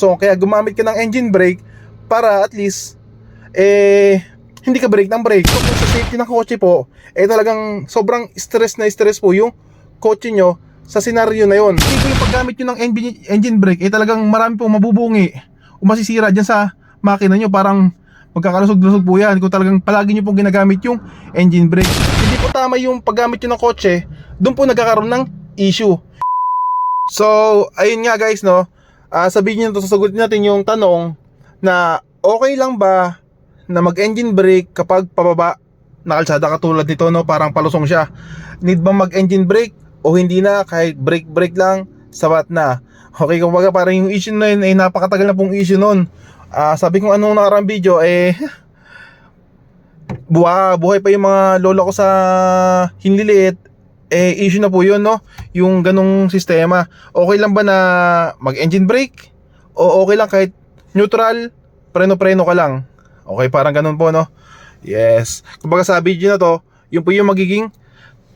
So, kaya gumamit ka ng engine brake para at least, eh, hindi ka brake ng brake. So, kung sa safety ng kotse po, eh talagang sobrang stress na stress po yung kotse nyo sa senaryo na yon. Po yung paggamit nyo ng engine, engine brake, eh talagang marami po mabubungi o masisira dyan sa makina nyo. Parang magkakalusog-lusog po yan kung talagang palagi nyo pong ginagamit yung engine brake. Hindi po tama yung paggamit nyo ng kotse, doon po nagkakaroon ng issue. So, ayun nga guys, no? Ah, sabihin nyo sasagutin natin yung tanong na okay lang ba na mag-engine brake kapag pababa na kalsada katulad nito, no? Parang palusong siya. Need ba mag-engine brake o hindi na kahit brake-brake lang, sabat na. Okay, kumbaga parang yung issue na yun, eh, napakatagal na pong issue nun. Ah, sabi ko anong nakarang video, eh, buha, buhay pa yung mga lola ko sa hinliliit, eh issue na po yun no? Yung ganong sistema. Okay lang ba na mag engine brake? O okay lang kahit neutral? Preno-preno ka lang. Okay parang ganun po no? Yes. Kumbaga sa video na to yun po yung magiging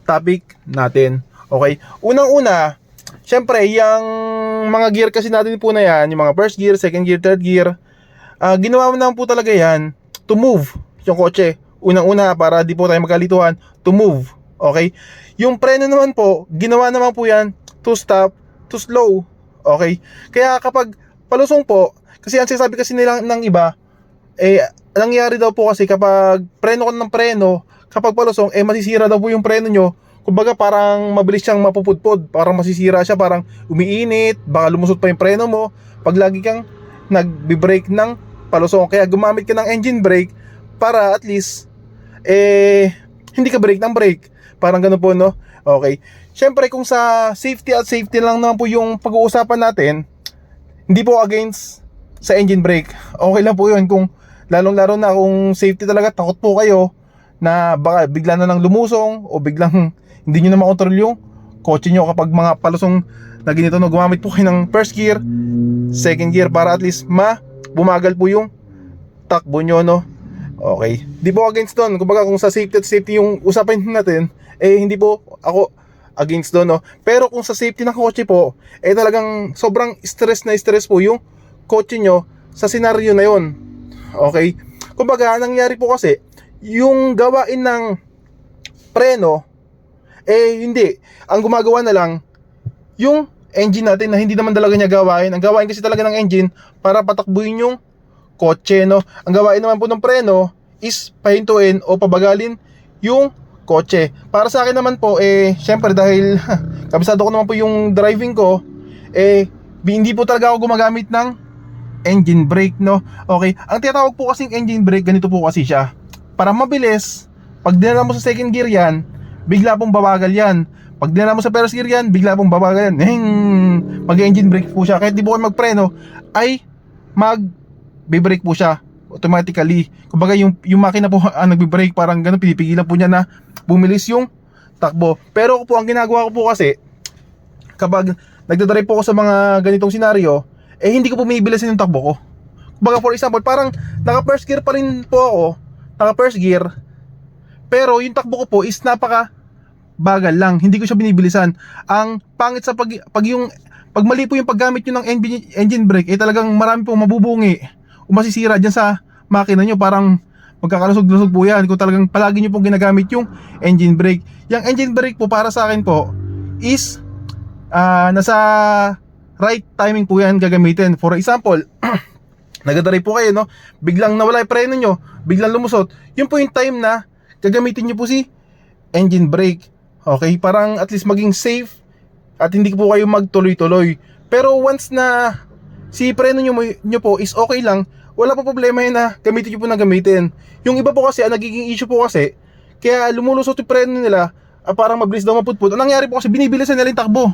topic natin. Okay? Unang una syempre yung mga gear kasi natin po na yan yung mga first gear second gear third gear ah, ginawa mo naman po talaga yan to move yung kotse. Unang una para di po tayo magkalituhan to move okay yung preno naman po, ginawa naman po yan to stop, to slow. Okay? Kaya kapag palusong po, kasi ang sinasabi kasi nila ng iba, eh, nangyari daw po kasi kapag preno ka ng preno, kapag palusong, eh masisira daw po yung preno nyo. Kumbaga parang mabilis siyang mapupudpod, parang masisira siya, parang umiinit, baka lumusot pa yung preno mo. Pag lagi kang nagbe-brake ng palusong, kaya gumamit ka ng engine brake para at least, eh, hindi ka brake ng brake. Parang ganun po, no? Okay. Siyempre, kung sa safety at safety lang naman po yung pag-uusapan natin, hindi po against sa engine brake. Okay lang po yun kung lalong-laro na kung safety talaga, takot po kayo na baka bigla na lang lumusong o biglang hindi nyo na makontrol yung kotse nyo kapag mga palusong na ganito no, gumamit po kayo ng first gear, second gear para at least ma bumagal po yung takbo nyo no. Okay. Di po against doon. Kumbaga kung sa safety at safety yung usapan natin, eh hindi po ako against doon, no? Pero kung sa safety ng kotse po, eh talagang sobrang stress na stress po yung kotse nyo sa senaryo na yon. Okay? Kumbaga, ang nangyari po kasi, yung gawain ng preno, eh hindi. Ang gumagawa na lang, yung engine natin na hindi naman talaga niya gawain. Ang gawain kasi talaga ng engine para patakbuhin yung kotse, no? Ang gawain naman po ng preno is pahintuin o pabagalin yung kotse. Para sa akin naman po, eh, syempre dahil kabisado ko naman po yung driving ko, eh, hindi po talaga ako gumagamit ng engine brake, no? Okay, ang tinatawag po kasing engine brake, ganito po kasi siya. Para mabilis, pag dinala mo sa second gear yan, bigla pong babagal yan. Pag dinala mo sa first gear yan, bigla pong babagal yan. Hing, mag-engine brake po siya. Kahit di po kayo magpreno, ay mag brake po siya automatically. Kumbaga yung yung makina po ang nagbi-brake parang ganun pinipigilan po niya na bumilis yung takbo. Pero po ang ginagawa ko po kasi kapag nagdadrive po ako sa mga ganitong senaryo, eh hindi ko po bumibilisin yung takbo ko. Kumbaga for example, parang naka first gear pa rin po ako, naka first gear, pero yung takbo ko po is napaka bagal lang, hindi ko siya binibilisan. Ang pangit sa pag, pag yung pag mali po yung paggamit nyo ng engine, engine brake, eh talagang marami pong mabubungi o masisira dyan sa makina nyo. Parang magkakalusog-lusog po yan kung talagang palagi nyo pong ginagamit yung engine brake. Yung engine brake po para sa akin po is ah, nasa right timing po yan gagamitin. For example, nagdadrive po kayo, no? Biglang nawala yung preno nyo, biglang lumusot. Yun po yung time na gagamitin nyo po si engine brake. Okay? Parang at least maging safe at hindi po kayo magtuloy-tuloy. Pero once na si preno nyo, nyo po is okay lang, wala po problema yun na gamitin nyo po na gamitin. Yung iba po kasi, ang nagiging issue po kasi, kaya lumulusot yung preno nila, ah, parang mabilis daw maputput. Ang nangyari po kasi, binibilisan nila yung takbo.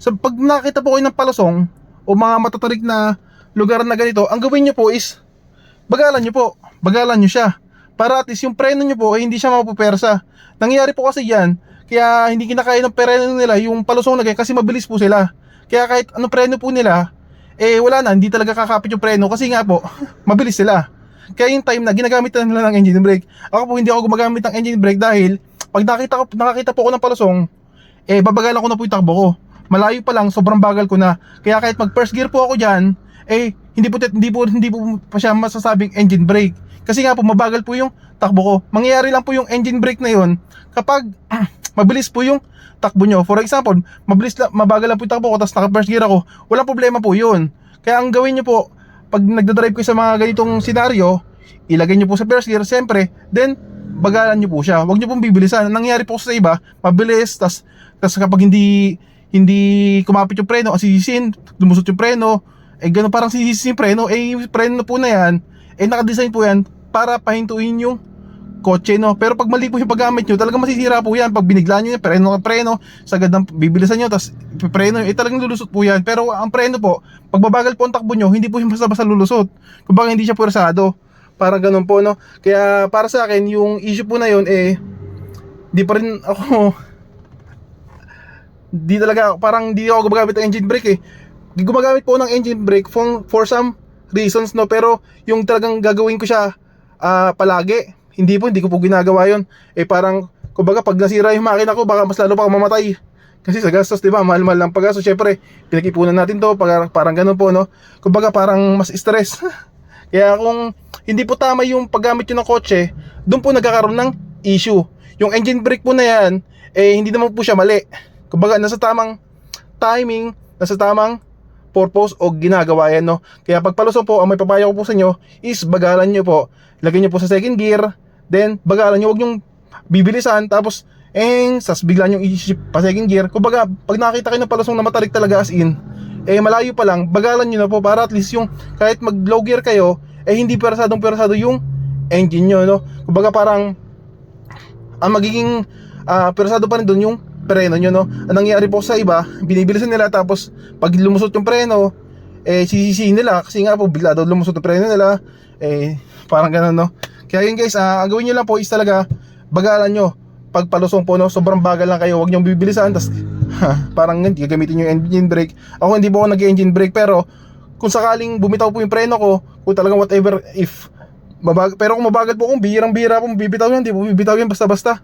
So pag nakita po kayo ng palasong, o mga matatarik na lugar na ganito, ang gawin nyo po is, bagalan nyo po, bagalan nyo siya. Para at least yung preno nyo po, ay hindi siya mapupersa. Nangyayari po kasi yan, kaya hindi kinakaya ng preno nila yung palusong na ganyan kasi mabilis po sila. Kaya kahit ano preno po nila, eh wala na, hindi talaga kakapit yung preno kasi nga po, mabilis sila. Kaya yung time na ginagamit na nila ng engine brake. Ako po hindi ako gumagamit ng engine brake dahil pag nakita ko nakakita po ako ng palusong, eh babagalan ko na po yung takbo ko. Malayo pa lang, sobrang bagal ko na. Kaya kahit mag first gear po ako diyan, eh hindi po hindi po hindi po pa siya masasabing engine brake. Kasi nga po mabagal po yung takbo ko. Mangyayari lang po yung engine brake na yon kapag mabilis po yung takbo nyo. For example, mabilis lang, mabagal lang po yung takbo ko tapos naka first gear ako, walang problema po yun. Kaya ang gawin nyo po, pag nagdadrive kayo sa mga ganitong senaryo, ilagay nyo po sa first gear, siyempre, then bagalan nyo po siya. Huwag nyo pong bibilisan. Ang nangyari po sa iba, mabilis, tas, tas kapag hindi hindi kumapit yung preno, asisisin, lumusot yung preno, eh gano'n parang sisisin yung preno, eh preno po na yan, eh nakadesign po yan para pahintuin yung kotse no. Pero pag mali po yung paggamit nyo, talagang masisira po yan. Pag biniglaan nyo yung preno preno, sagad ng bibilisan nyo, tapos preno, eh talagang lulusot po yan. Pero ang preno po, pag babagal po ang takbo nyo, hindi po yung basta-basta lulusot. Kumbaga hindi siya puwersado. Parang ganun po no. Kaya para sa akin, yung issue po na yun, eh, di pa rin ako, di talaga, parang di ako gumagamit ng engine brake eh. Gumagamit po ng engine brake for, for some reasons no, pero yung talagang gagawin ko siya ah, palagi, hindi po, hindi ko po ginagawa yon Eh parang, kumbaga pag nasira yung makina ko, baka mas lalo pa ako mamatay. Kasi sa gastos, di ba, mahal-mahal lang paggastos. Syempre, pinag-ipunan natin to, parang, parang ganun po, no? Kumbaga parang mas stress. Kaya kung hindi po tama yung paggamit nyo ng kotse, doon po nagkakaroon ng issue. Yung engine brake po na yan, eh hindi naman po siya mali. Kumbaga nasa tamang timing, nasa tamang purpose o ginagawa yan, no? Kaya pagpalusong po, ang may papayo ko po sa inyo is bagalan nyo po. Lagyan nyo po sa second gear, then bagalan nyo, huwag nyong bibilisan, tapos eh, sas bigla nyo i-shift pa second gear. Kumbaga, pag nakita kayo ng palusong na matarik talaga as in, eh malayo pa lang, bagalan nyo na po para at least yung kahit mag low gear kayo, eh hindi perasadong perasado yung engine nyo, no? Kumbaga parang ang magiging ah, persado pa rin doon yung preno nyo, no? Ang nangyayari po sa iba, binibilisan nila tapos pag lumusot yung preno, eh sisisihin nila kasi nga po bigla daw lumusot yung preno nila, eh parang ganun, no? Kaya yun guys, ah, ang gawin nyo lang po is talaga bagalan nyo pag palusong po, no? Sobrang bagal lang kayo, huwag nyo bibilisan, tas parang hindi gagamitin yung engine brake. Ako hindi po ako nag-engine brake pero kung sakaling bumitaw po yung preno ko, kung talagang whatever if mabag pero kung mabagal po kung bihirang-bihira po bibitaw yan, hindi po bibitaw yan basta-basta.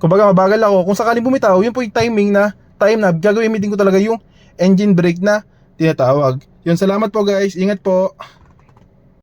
Kumbaga mabagal ako, kung sakaling bumitaw, yun po yung timing na time na gagawin ko talaga yung engine brake na tinatawag. Yun, salamat po guys. Ingat po.